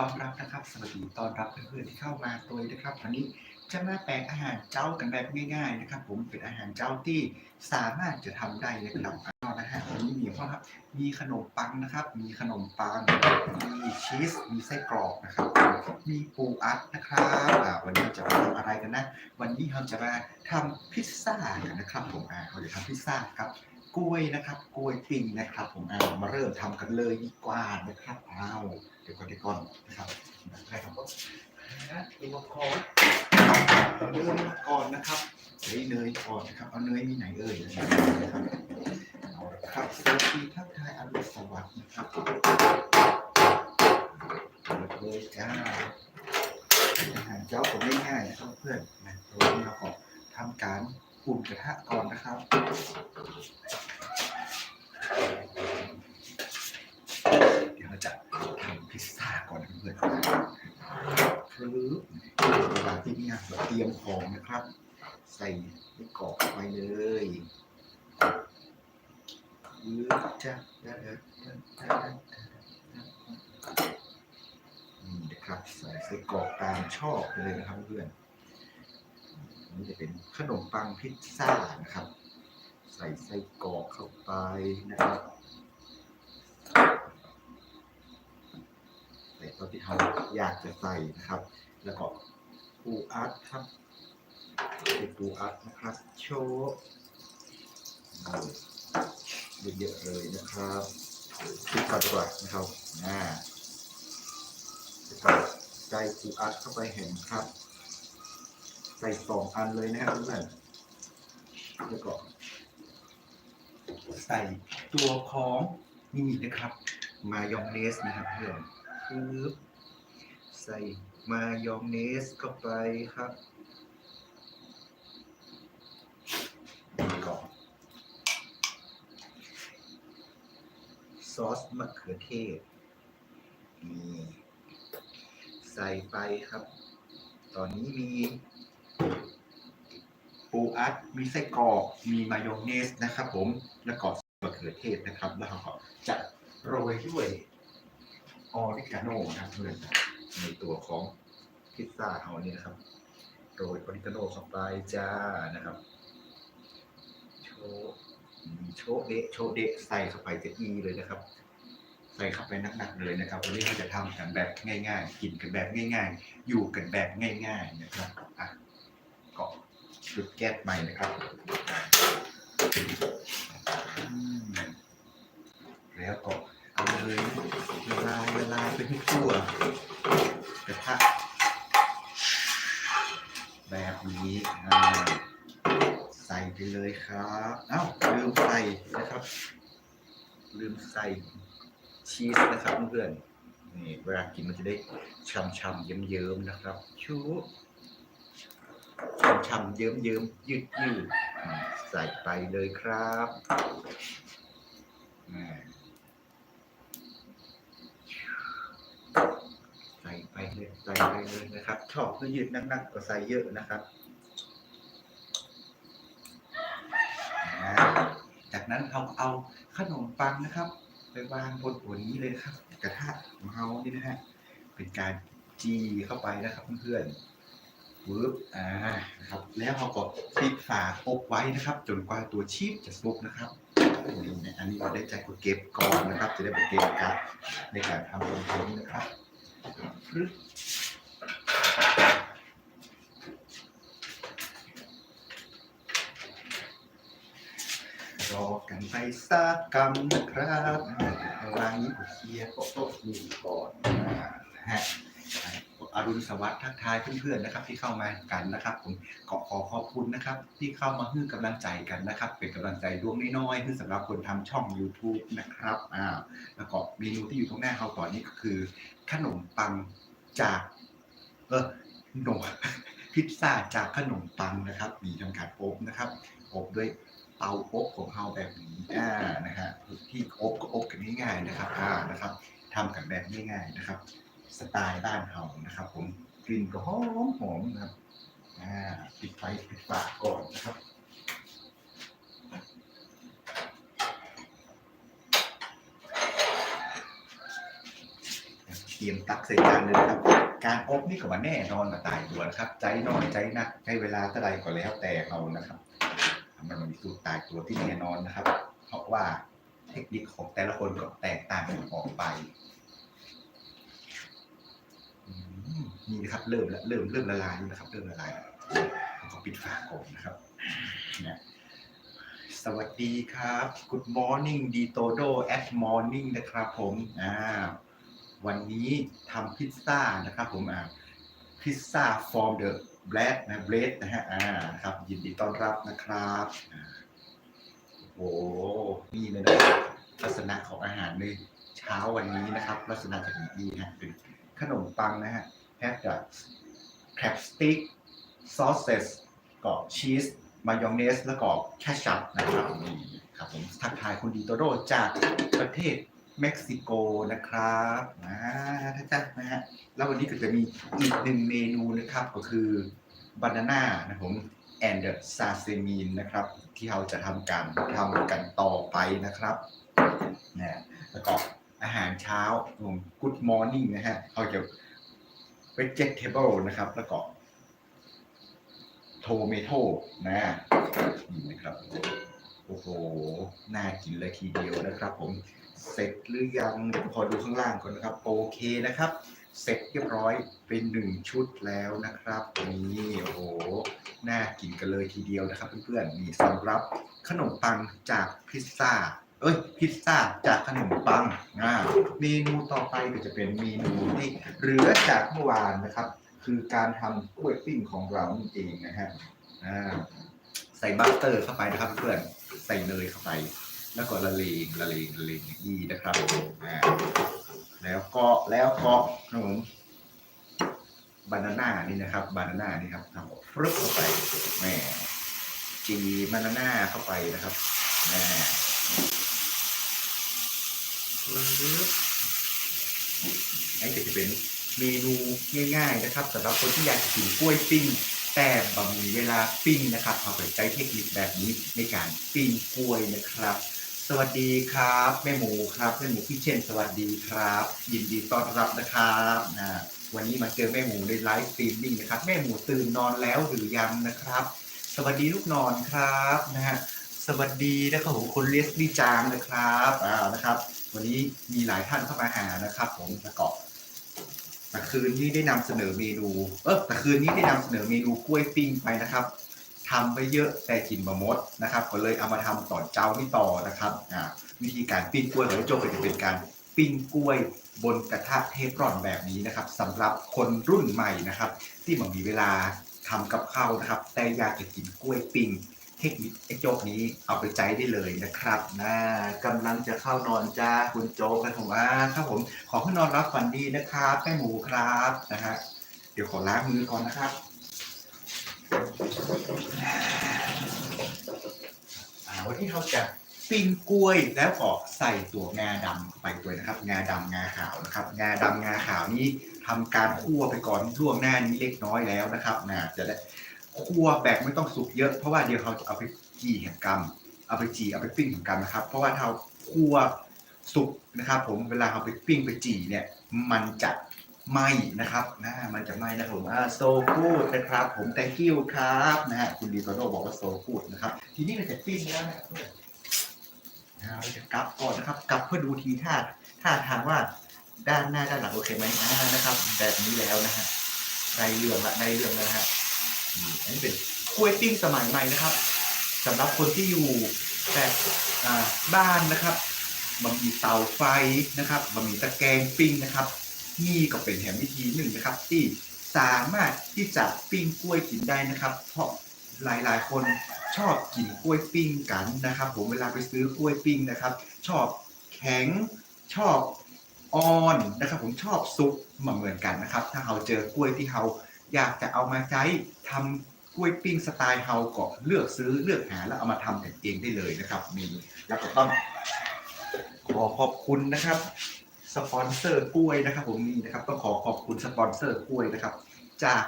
ต้อนรับนะครับ สวัสดีต้อนรับเพื่อนๆที่เข้ามาตัวนะครับวันนี้จะมาแปลงอาหารเจ้ากันแบบง่ายๆนะครับ ผมเป็นอาหารเจ้าที่สามารถจะทำได้นะครับเอานะฮะวันนี้มีพ่อครับ มีขนมปังนะครับ มีขนมปัง มีชีส มีไส้กรอกนะครับ มีปูอัดนะครับวันนี้จะมาทำอะไรกันนะ วันนี้เราจะมาทำพิซซ่ากันนะครับผมเราจะทำพิซซ่าครับ กล้วยนะครับ กล้วยปิ้งนะครับ ผมเอามาเริ่มทำกันเลยดีกว่านะครับเอาเดี๋ยวก่อนเดี๋ยวก่อนนะครับใครทำก็หาตัวคอเอาเริ่มก่อนนะครับใช้เนยก่อนนะครับเอาเนยมีไหนเอ่ยนะครับเอาละครับสวัสดีทักทายอรุณสวัสดิ์นะครับเปิดเลยจ้าอาหารเจ้าผมง่ายๆนะครับเพื่อนนะวันนี้เราก็ทำการอุ่นกระทะก่อนนะครับ เดี๋ยวเราจะทำพิซซ่าก่อนนะเพื่อนๆคือเวลาที่นี่เราเตรียมของนะครับ ใส่ไส้กรอกไปเลยคือจะได้นี่นะครับใส่ไส้กรอกตาม ชอบเลยนะครับเพื่อนนี่จะเป็นขนมปังพิซซ่านะครับ ใส่ไส้กรอกเข้าไปนะครับใส่ตอนที่เราอยากจะใส่นะครับ แล้วก็ปูอัดครับเป็นปูอัดนะครับ โชว์เยอะๆเลยนะครับคลิกก่อนดีกว่านะครับอ่าแล้ วก็ใส่ปูอัดเข้าไปเห็นครับใส่สองอันเลยนะครับเพื่อนแล้วก็ใส่ตัวของนี่นะครับ มายองเนสนะครับเพื่อนปึ๊บใส่มายองเนสเข้าไปครับแล้วก็ซอสมะเขือเทศนี่ ส่ไปครับ ตอนนี้มี ปูอัดมีไส้กรอกมีมายองเนสนะครับ ผมแล้วก็มะเขือเทศนะครับ แล้วก็จะโรยด้วยออริกาโน่นะครับเพื่อนในตัวของพิซซ่าเอานี่นะครับโรยออริกาโน่เข้าไปจ้านะครับโชโชเดะโชเดะใส่เข้าไปจะอีเลยนะครับ ใส่เข้าไปหนักๆเลยนะครับ วันนี้เราจะทำกันแบบง่าย ๆ กินกันแบบง่าย ๆ อยู่กันแบบง่าย ๆนะครับอะก็จุดแก๊สใหม่นะครับแล้วก็เอาเลยละลายละลายไปให้ทั่วกระทะแบบนี้อ่าใส่ไปเลยครับ เอ้าลืมใส่นะครับ ลืมใส่ ชีสนะครับเพื่อนๆนี่เวลากินมันจะได้ช่ำๆเยิ้มๆนะครับ ชูช่ำๆเยิ้มๆยืดๆอืมใส่ไปเลยครับใส่ไปเลยใส่ไปเลยนะครับ ชอบก็ยืดนักๆก็ใส่เยอะนะครับจากนั้นเราเอาขนมปังนะครับ ไปวางบนหัวนี้เลยครับ กระทะของเรานี่นะฮะเป็นการจีเข้าไปนะครับเพื่อนๆปึ๊บอ่านะครับ แล้วเราก็ปิดฝาอบไว้นะครับ จนกว่าตัวชีสจะสุกนะครับนี่อันนี้เราได้ใจก็เก็บก่อนนะครับ จะได้เป็นเกมการในการทำตรงนี้นะครับ รอกันไปสักกรรมนะครับวางนี้เคียร์โต๊ะนี่ก่อนนะฮะอรุณสวัสดิ์ทักทายเพื่อนๆนะครับ ที่เข้ามากันนะครับ ผมขอขอขอบคุณนะครับ ที่เข้ามาให้กำลังใจกันนะครับ เป็นกำลังใจดวงน้อยๆที่อสำหรับคนทำช่อง YouTube นะครับอ่าแล้วก็เมนูที่อยู่ตรงหน้าเราตอนนี้ก็คือ ขนมปังจากเออขนมพิซซ่าจากขนมปังนะครับ มีทำการอบนะครับอบด้วย เตาอบของเราแบบนี้อ่านะฮะที่อบก็อบกันง่ายๆนะครับอ่านะครับทำกันแบบง่ายๆนะครับ สไตล์บ้านเรานะครับ ผมกลิ่นก็หอมหอมนะครับอ่าปิดไฟปิดฝาก่อนนะครับตตรียมตักใส่จานเลยนะครับ การอบนี่ก็ว่าแน่นอนมาตายตัวนะครับ ใจน้อยใจนักใช้เวลาเท่าใดก็แล้วแต่เรานะครับ มันมีสูตรตายตัวที่แน่นอนนะครับ เพราะว่าเทคนิคของแต่ละคนก็แตกต่างกันออกไปมนี่นะครับ เริ่มแล้วเริ่มเริ่มละลายแล้วนะครับ เริ่มละลายแล้วก็ปิดฝาก่อนนะครับนะสวัสดีครับ Good morning d i t o d o at morning นะครับผมอ่าวันนี้ทำพิซซ่านะครับผมอ่าพิซซ่า from the bread นะ bread นะฮะอ่าครับ ยินดีต้อนรับนะครับโอ้โหนี่เลยนะครับลักษณะของอาหารในเช้าวันนี้นะครับ ลักษณะจะเป็นดีนะเป็นขนมปังนะฮะแฮปจากแครบสติ๊กซอสเซสก็ชีสมายองเนส แล้วก็แคชชัพนะครับนี่ครับผมทักทายคุณดีโตโดจากประเทศ เม็กซิโกนะครับนะท่านจ้านะฮะแล้ววันนี้ก็จะมีอีกหนึ่งเมนูนะครับก็คือบานาน่านะผมแอนเดอร์ซาเซมีนนะครับ ที่เราจะทำการทำกันต่อไปนะครับนะแล้วก็อาหารเช้าผม Good Morning นะฮะเขาจะ vegetable นะครับ แล้วก็โทเมโตนะนี่นะครับโอ้โห น่ากินเลยทีเดียวนะครับผม เสร็จหรือยังเดี๋ยวขอดูข้างล่างก่อนนะครับ โอเคนะครับ เสร็จเรียบร้อยเป็นหนึ่งชุดแล้วนะครับนี่โอ้โหน่ากินกันเลยทีเดียวนะครับเพื่อนๆนี่สำหรับขนมปังจากพิซซ่าเอ้ยพิซซ่าจากขนมปังอ่าเมนูต่อไปก็จะเป็นเมนูที่เหลือจากเมื่อวานนะครับ คือการทำกล้วยปิ้งของเรานั่นเองนะฮะอ่าใส่บัตเตอร์เข้าไปนะครับเพื่อนใส่เนยเข้าไป แล้วก็ละเลงละเลงละเลงอี๋นะครับอ่าแล้วก็แล้วก็ขนมบานาน่านี่นะครับบานาน่านี่ครับทำฟรึบเข้าไปแหม่จีบานาน่าเข้าไปนะครับแหม่ฟรึบนี่จะเป็นเมนูง่ายๆนะครับสำหรับคนที่อยากกินกล้วยปิ้ง แต่บะมีเวลาปิ้งนะครับเอาไปใช้เทคนิคแบบนี้ในการปิ้งกล้วยนะครับ สวัสดีครับแม่หมูครับแม่หมูพี่เช่นสวัสดีครับ ยินดีต้อนรับนะครับนะวันนี้มาเจอแม่หมูในไลฟ์สตรีมมิ่งนะครับ แม่หมูตื่นนอนแล้วหรือยังนะครับ สวัสดีลูกนอนครับนะฮะสวัสดีนะครับผมคุณเลสลี่จางนะครับอ่านะครับ วันนี้มีหลายท่านเข้ามาหานะครับ ผมแล้วก็แต่คืนนี้ได้นำเสนอเมนูเออแต่คืนนี้ได้นำเสนอเมนูกล้วยปิ้งไปนะครับ ทำไปเยอะแต่กินบะมดนะครับ ก็เลยเอามาทำต่อเจ้านี่ต่อนะครับวิธีการปิ้งกล้วยของโจก็จะเป็นการปิ้งกล้วยบนกระทะเทฟรอนแบบนี้นะครับสำหรับคนรุ่นใหม่นะครับ ที่มันมีเวลาทำกับข้าวนะครับ แต่อยากจะกินกล้วยปิ้งเทคนิคไอ้โจ๊กนี้เอาไปใจได้เลยนะครับนะกำลังจะเข้านอนจ้าคุณโจ๊กนะผมว่าครับผมขอให้นอนรับฝันดีนะครับแม่หมูครับนะฮะเดี๋ยวขอล้างมือก่อนนะครับ อ่าวันที่เราจะปิ้งกล้วยแล้วก็ใส่ตัวงาดำไปด้วยนะครับ งาดำงาขาวนะครับ งาดำงาขาวนี้ทำการคั่วไปก่อนล่วงหน้านี้เล็กน้อยแล้วนะครับนะจะได้คั่วแบบไม่ต้องสุกเยอะเพราะว่าเดี๋ยวเขาจะเอาไปจีแห่งกรรมเอาไปจีเอาไปปิ้งแห่งกรรมนะครับ เพราะว่าถ้าคั่วสุกนะครับ ผมเวลาเอาไปปิ้งไปจีเนี่ย มันจะ ไหม้นะครับนะมันจะไหม้นะครับผมโซกูดนะครับ ผม thank you ครับนะฮะคุณดีโตโดบอกว่าโซกูดนะครับ ทีนี้เราจะปิ้งแล้วนะครับเนอ่าเราจะกลับก่อนนะครับ กลับเพื่อดูทีท่าท่าทางว่าด้านหน้าด้านหลังโอเคไหมอ่านะครับ แบบนี้แล้วนะฮะได้เรื่องละได้เรื่องแล้วนะฮะอันนี้เป็นกล้วยปิ้งสมัยใหม่นะครับสำหรับคนที่อยู่แบบอ่าบ้านนะครับบะหมี่เตาไฟนะครับบะหมี่ตะแกรงปิ้งนะครับ นี่ก็เป็นแถมวิธีหนึ่งนะครับ ที่สามารถที่จะปิ้งกล้วยกินได้นะครับ เพราะหลายๆ คนชอบกินกล้วยปิ้งกันนะครับ ผมเวลาไปซื้อกล้วยปิ้งนะครับ ชอบแข็งชอบอ่อนนะครับ ผมชอบซุปมาเหมือนกันนะครับ ถ้าเราเจอกล้วยที่เราอยากจะเอามาใช้ทำกล้วยปิ้งสไตล์เฮาก็เลือกซื้อเลือกหาแล้วเอามาทำกันเองได้เลยนะครับมีแล้วก็ต้องขอขอบคุณนะครับ สปอนเซอร์กล้วยนะครับ ผมนี่นะครับต้องขอขอบคุณสปอนเซอร์กล้วยนะครับ จาก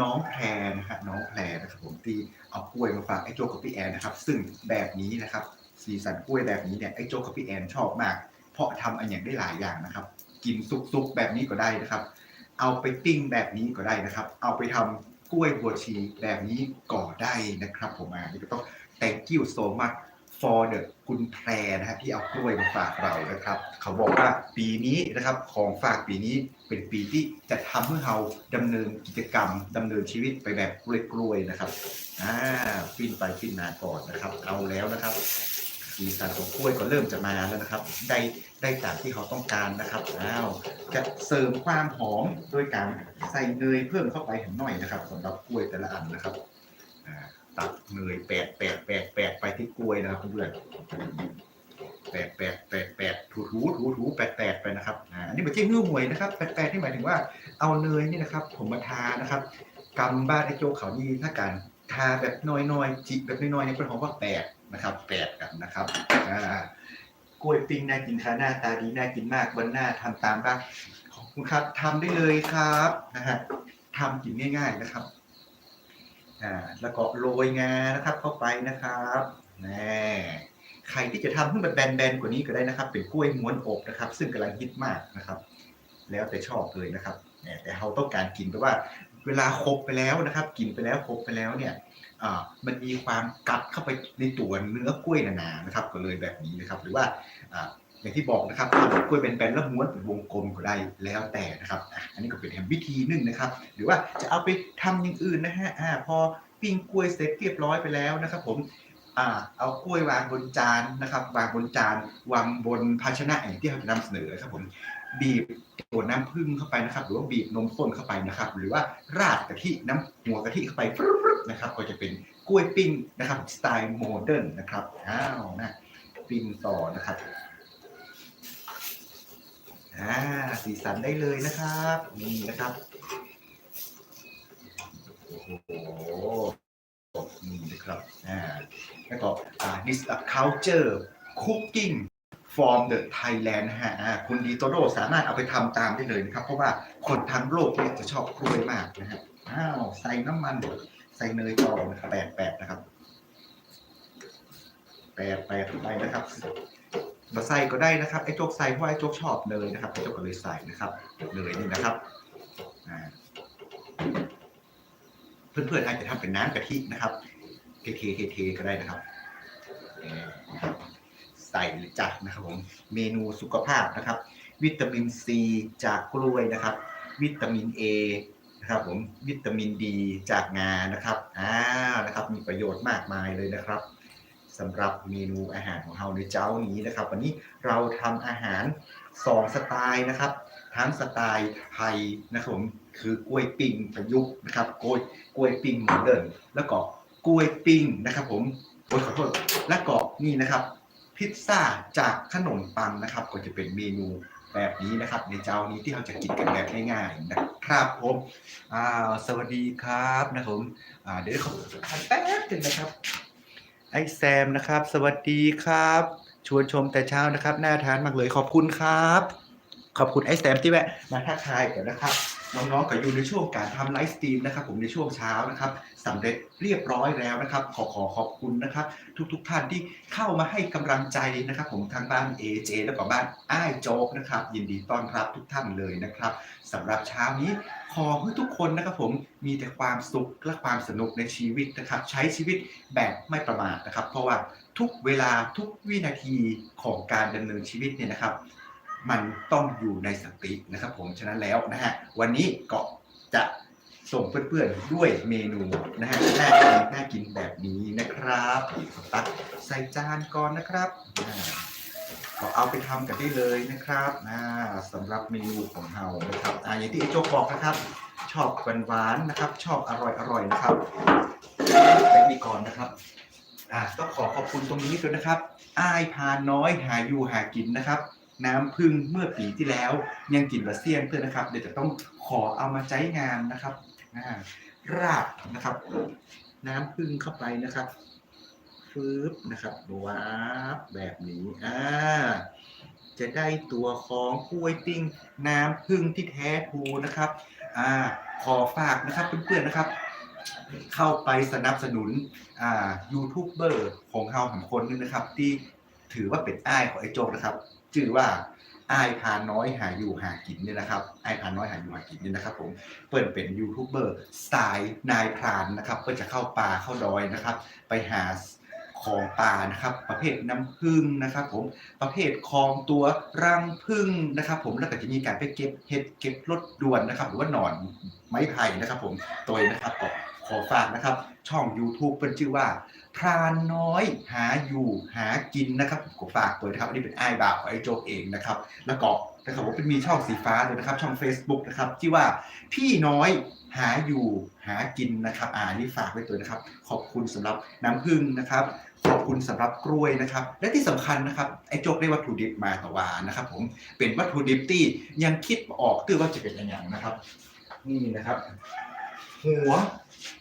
น้องแพรนะครับน้องแพรนะครับผมที่เอากล้วยมาฝากไอ้โจกับพี่แอนนะครับ ซึ่งแบบนี้นะครับ สีสันกล้วยแบบนี้เนี่ยไอ้โจกับพี่แอนชอบมาก เพราะทำอันอย่างได้หลายอย่างนะครับ กินซุกๆแบบนี้ก็ได้นะครับ เอาไปปิ้งแบบนี้ก็ได้นะครับ เอาไปทำกล้วยบัวชีแบบนี้ก็ได้นะครับ ผมอ่านี่ก็ต้อง thank you so much for the คุณแพรนะฮะที่เอากล้วยมาฝากเรานะครับ เขาบอกว่าปีนี้นะครับของฝากปีนี้เป็นปีที่จะทำให้เราดำเนินกิจกรรมดำเนินชีวิตไปแบบกล้วยๆนะครับอ่าฟินไปฟินมาก่อนนะครับ เอาแล้วนะครับสีสันของกล้วยก็เริ่มจะมาแล้วนะครับ ได้ได้ตามที่เขาต้องการนะครับอ้าวจะเสริมความหอมด้วยการใส่เนยเพิ่มเข้าไปหน่อยนะครับสำหรับกล้วยแต่ละอันนะครับอ่า ตักเนยแปดแปดแปดแปดไปที่กล้วยนะครับเพื่อนแปดแปดแปดแปดถูถูถูถูแปดแปดไปนะครับอันนี้ไม่ใช่เงื่อหวยนะครับแปดแปดที่หมายถึงว่าเอาเนยนี่นะครับ ผมมาทานะครับกำบ้านไอโจเขานี่ถ้าการทาแบบน้อยๆจิแบบน้อยๆเนี่ยเป็นของว่าแปดนะครับแปดกันนะครับอ่ากล้วยปิ้งน่ากินค่ะหน้าตาดีน่ากินมากบนหน้าทำตามบ้างขอบคุณครับทำได้เลยครับนะฮะทำกินง่าย ๆนะครับ อ่าแล้วก็โรยงานะครับเข้าไปนะครับแน่ใครที่จะทำให้มันแบนๆกว่านี้ก็ได้นะครับ เป็นกล้วยม้วนอบนะครับ ซึ่งกำลังฮิตมากนะครับ แล้วแต่ชอบเลยนะครับแต่เราต้องการกินเพราะว่าเวลาครบไปแล้วนะครับ กินไปแล้วครบไปแล้วเนี่ยมันมีความกัดเข้าไปในตัวเนื้อกล้วยหนาๆนะครับ ก็เลยแบบนี้นะครับ หรือว่า อย่างที่บอกนะครับทำกล้วยเป็นแบนๆแล้วม้วนเป็นวงกลมก็ได้แล้วแต่นะครับอันนี้ก็เป็นวิธีหนึ่งนะครับ หรือว่าจะเอาไปทำอย่างอื่นนะฮะอ่าพอปิ้งกล้วยเสร็จเรียบร้อยไปแล้วนะครับ ผมอ่าเอากล้วยวางบนจานนะครับ วางบนจานวางบนภาชนะอย่างที่เราจะนำเสนอครับผมบีบตัวน้ำผึ้งเข้าไปนะครับ หรือว่าบีบนมข้นเข้าไปนะครับ หรือว่าราดกะทิน้ำหัวกะทิเข้าไปนะครับ ก็จะเป็นกล้วยปิ้งนะครับสไตล์โมเดิร์นนะครับอ้าวนะปิ้งต่อนะครับ อ่าสีสันได้เลยนะครับนี่นะครับโอ้โหนี่นะครับอ่าแล้วก็อ่า this a culture cooking from the Thailand นะฮะอ่าคุณดีโตโดสามารถเอาไปทำตามได้เลยนะครับ เพราะว่าคนทั้งโลกเนี่ยจะชอบกล้วยมากนะฮะอ้าวใส่น้ำมันใส่เนยต่อนะครับแปดแปดนะครับแปดแปดไปนะครับ มาใส่ก็ได้นะครับไอ้โจ๊กใส่เพราะไอ้โจ๊กชอบเนยนะครับไอ้โจ๊กก็เลยใส่นะครับเนยนี่นะครับเพื่อนๆอาจจะทำเป็นน้ำกะทินะครับเทเทเทก็ได้นะครับใส่เลยจ้ะนะครับผมเมนูสุขภาพนะครับ วิตามินซีจากกล้วยนะครับ วิตามินเอนะครับผมวิตามินดีจากงานะครับอ่านะครับ มีประโยชน์มากมายเลยนะครับ สำหรับเมนูอาหารของเราในเจ้านี้นะครับ วันนี้เราทำอาหารสองสไตล์นะครับ ทั้งสไตล์ไทยนะครับผมคือกล้วยปิ้งประยุกต์นะครับกล้วยกล้วยปิ้งโมเดิร์นแล้วก็กล้วยปิ้งนะครับผมโอ้ยขอโทษแล้วก็นี่นะครับ พิซซ่าจากขนมปังนะครับ ก็จะเป็นเมนูแบบนี้นะครับ ในเจ้านี้ที่เราจะกินกันแบบง่ายๆนะครับผมสวัสดีครับนะครับผมเดี๋ยวขอแป๊บนึงนะครับ ไอแซมนะครับ สวัสดีครับ ชวนชมแต่เช้านะครับ น่าทานมากเลยขอบคุณครับ ขอบคุณไอแซมที่แวะมาทักทายกันนะครับ น้องๆก็อยู่ในช่วงการทำไลฟ์สตรีมนะครับผมในช่วงเช้านะครับสำเร็จเรียบร้อยแล้วนะครับ ขอขอขอบคุณนะครับ ทุกๆท่านที่เข้ามาให้กำลังใจนะครับ ผมทางบ้าน AJ แล้วก็บ้านอ้ายโจ๊กนะครับ ยินดีต้อนรับทุกท่านเลยนะครับสำหรับเช้านี้ ขอให้ทุกคนนะครับผมมีแต่ความสุขและความสนุกในชีวิตนะครับ ใช้ชีวิตแบบไม่ประมาทนะครับ เพราะว่าทุกเวลาทุกวินาทีของการดำเนินชีวิตเนี่ยนะครับ มันต้องอยู่ในสตินะครับ ผมฉะนั้นแล้วนะฮะวันนี้ก็จะส่งเพื่อนๆด้วยเมนูนะฮะน่ากินน่ากินแบบนี้นะครับตักใส่จานก่อนนะครับ ก็เอาไปทำกันได้เลยนะครับอ่าสำหรับเมนูของเรานะครับอ่าอย่างที่ไอ้โจ๊กบอกนะครับ ชอบหวานๆนะครับ ชอบอร่อยอร่อยๆนะครับไปนี่ก่อนนะครับอ่าต้องขอขอบคุณตรงนี้ด้วยนะครับ อ้ายพาน้อยหาอยู่หากินนะครับ น้ำพึ่งเมื่อปีที่แล้ว ยังกินละเซียนเพื่อนนะครับ เดี๋ยวจะต้องขอเอามาใช้งานนะครับอ่าราดนะครับ น้ำพึ่งเข้าไปนะครับ ฟืบนะครับวาบแบบนี้อ่าจะได้ตัวของกล้วยปิ้งน้ำพึ่งที่แท้ทูนะครับอ่าขอฝากนะครับเพื่อนๆนะครับ เข้าไปสนับสนุนอ่ายูทูบเบอร์ของเราของคนนึงนะครับ ที่ถือว่าเป็นอ้ายของไอ้โจกนะครับชื่อว่าไอ้ายพาน้อยหาอยู่หากินเนี่ยนะครับไอ้ายพาน้อยหาอยู่หากินเนี่ยนะครับผมเปิดเป็นยูทูบเบอร์สไตล์นายพรานนะครับเพื่อจะเข้าป่าเข้าดอยนะครับ ไปหา ของป่านะครับ ประเภทน้ำผึ้งนะครับผมประเภทของตัวรังผึ้งนะครับ ผมแล้วก็จะมีการไปเก็บเห็ดเก็บรถด่วนนะครับ หรือว่าหนอนไม้ไผ่นะครับ ผมตัวนะครับก็ขอฝากนะครับ ช่อง YouTube เป็นชื่อว่าพรานน้อยหาอยู่หากินนะครับผมขอฝากตัวนะครับอันนี้เป็นไอ้บ่าวไอ้โจกเองนะครับ แล้วก็ นะครับผมเป็นมีช่องสีฟ้าเลยนะครับ ช่อง Facebook นะครับที่ว่าพี่น้อยหาอยู่หากินนะครับ อ่านี่ฝากไว้ตัวนะครับ ขอบคุณสำหรับน้ำผึ้งนะครับ ขอบคุณสำหรับกล้วยนะครับ และที่สำคัญนะครับไอ้โจกได้วัตถุดิบมาต่อวานนะครับ ผมเป็นวัตถุดิบที่ยังคิดออกตื้อว่าจะเป็นอย่างไรนะครับ นี่นะครับ หัว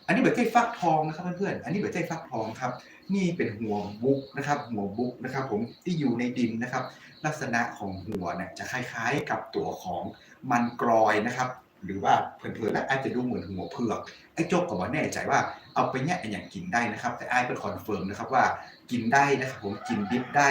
อันนี้เบอร์ใจฟักทองนะครับเพื่อนๆอันนี้เบอร์ใจฟักทองครับ นี่เป็นหัวบุ๊กนะครับ หัวบุ๊กนะครับผมที่อยู่ในดินนะครับ ลักษณะของหัวเนี่ยจะคล้ายๆกับตัวของมันกรอยนะครับ หรือว่าเพื่อนๆและอาจจะดูเหมือนหัวเผือกไอ้โจ๊กก็บอกแน่ใจว่าเอาไปเนี่ยอย่างกินได้นะครับ แต่ไอ้ายเป็นคอนเฟิร์มนะครับว่ากินได้นะครับผมกินดิบได้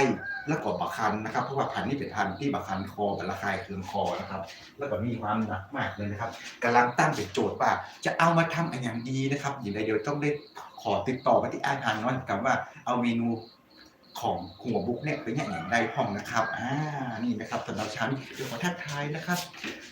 แล้วก็บักคันนะครับ เพราะว่าพันธุ์นี้เป็นพันธุ์ที่บักคันคอเป็นระคายเคืองคอนะครับ แล้วก็มีความหนักมากเลยนะครับกำลังตั้งเป็นโจทย์ว่า จะเอามาทำอะไรอย่างดีนะครับอย่างไรเดียวต้องได้ขอติดต่อไปที่ไอ้ายพันน้อยกับว่าเอาเมนู ของหัวบุกเนี่ยไปเนี่ยอย่างใดห้องนะครับอ่านี่นะครับสำหรับเช้านี้เดี๋ยวขอทักทายนะครับ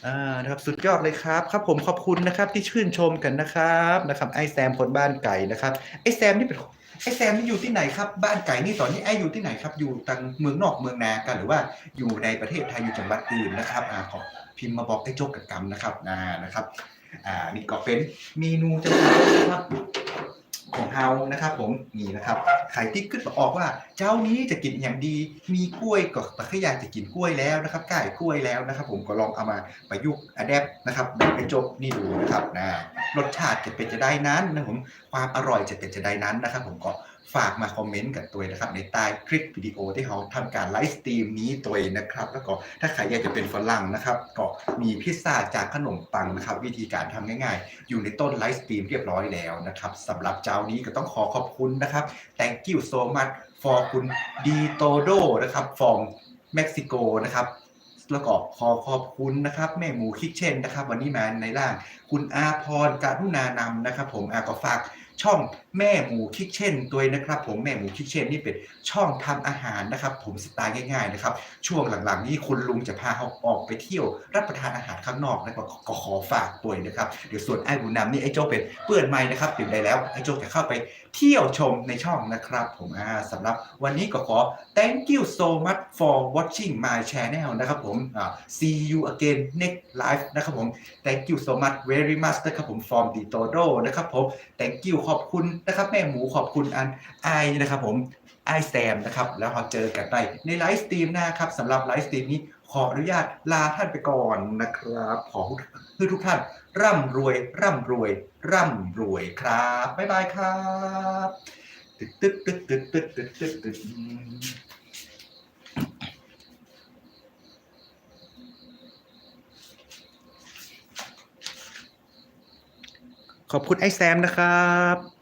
อ่านะครับสุดยอดเลยครับครับผมขอบคุณนะครับที่ชื่นชมกันนะครับนะครับไอแซมคนบ้านไก่นะครับไอแซมนี่เป็นไอแซมนี่อยู่ที่ไหนครับบ้านไก่นี่ตอนนี้ไออยู่ที่ไหนครับอยู่ทางเมืองนอกเมืองนากันหรือว่าอยู่ในประเทศไทยอยู่จังหวัดอื่นนะครับอ่าขอพิมพ์มาบอกไอโจกกับกรรมนะครับอ่านะครับอ่านี่ก็เป็นเมนูจาเช้านะครับ ของเฮานะครับผมนี่นะครับไข่ที่ขึ้นมาออกว่า เจ้านี้จะกินอย่างดี มีกล้วยก็ตะขยายจะกินกล้วยแล้วนะครับก่ายกล้วยแล้วนะครับ ผมก็ลองเอามาประยุกต์อะแดปนะครับแบบไอ้โจกนี่ดูนะครับนะรสชาติจะเป็นจะได้นั้นนะผมความอร่อยจะเป็นจะได้นั้นนะครับ ผมก็ ฝากมาคอมเมนต์กันตัวนะครับ ในใต้คลิปวิดีโอที่เขาทำการไลฟ์สตรีมนี้ตัวนะครับ แล้วก็ถ้าใครอยากจะเป็นฝรั่งนะครับ ก็มีพิซซ่าจากขนมปังนะครับ วิธีการทำง่ายๆ อยู่ในต้นไลฟ์สตรีมเรียบร้อยแล้วนะครับสำหรับเจ้านี้ก็ต้องขอขอบคุณนะครับ thank you so much for คุณดีโตโดนะครับ from เม็กซิโกนะครับแล้วก็ขอขอบคุณนะครับ แม่หมูคิกเช่นนะครับ วันนี้มาในร่าง คุณอาพรการุณานำนะครับ ผมอาก็ฝากช่องแม่หมูคิกเช่นตัวนะครับ ผมแม่หมูคิกเช่นนี่เป็นช่องทำอาหารนะครับ ผมสไตล์ง่ายๆนะครับ ช่วงหลังๆ นี้คุณลุงจะพาเขาออกไปเที่ยว รับประทานอาหารข้างนอกนะครับก็ขอฝากตัวนะครับเดี๋ยวส่วนไอ้บุญนำนี่ไอ้โจเป็นเปื่อนไม้นะครับถึงได้แล้วไอ้โจจะเข้าไปเที่ยวชมในช่องนะครับ ผมอ่าสำหรับวันนี้ก็ขอ thank you so much for watching my channel นะครับผมอ่า see you again next live นะครับผม thank you so much very much นะครับผม from the todo นะครับผม thank you ขอบคุณนะครับแม่หมูขอบคุณอันไอนะครับผมไอแซมนะครับแล้วเราเจอกันไปในไลฟ์สตรีมหน้าครับสำหรับไลฟ์สตรีมนี้ขออนุญาตลาท่านไปก่อนนะครับขอให้ทุกท่าน ร่ำรวย ร่ำรวย ร่ำรวยครับบ๊ายบายครับตึ๊ดตึ๊ดตึ๊ดตึ๊ดตึ๊ดตึ๊ดตึ๊ดตึ๊ดขอบคุณไอแซมนะครับ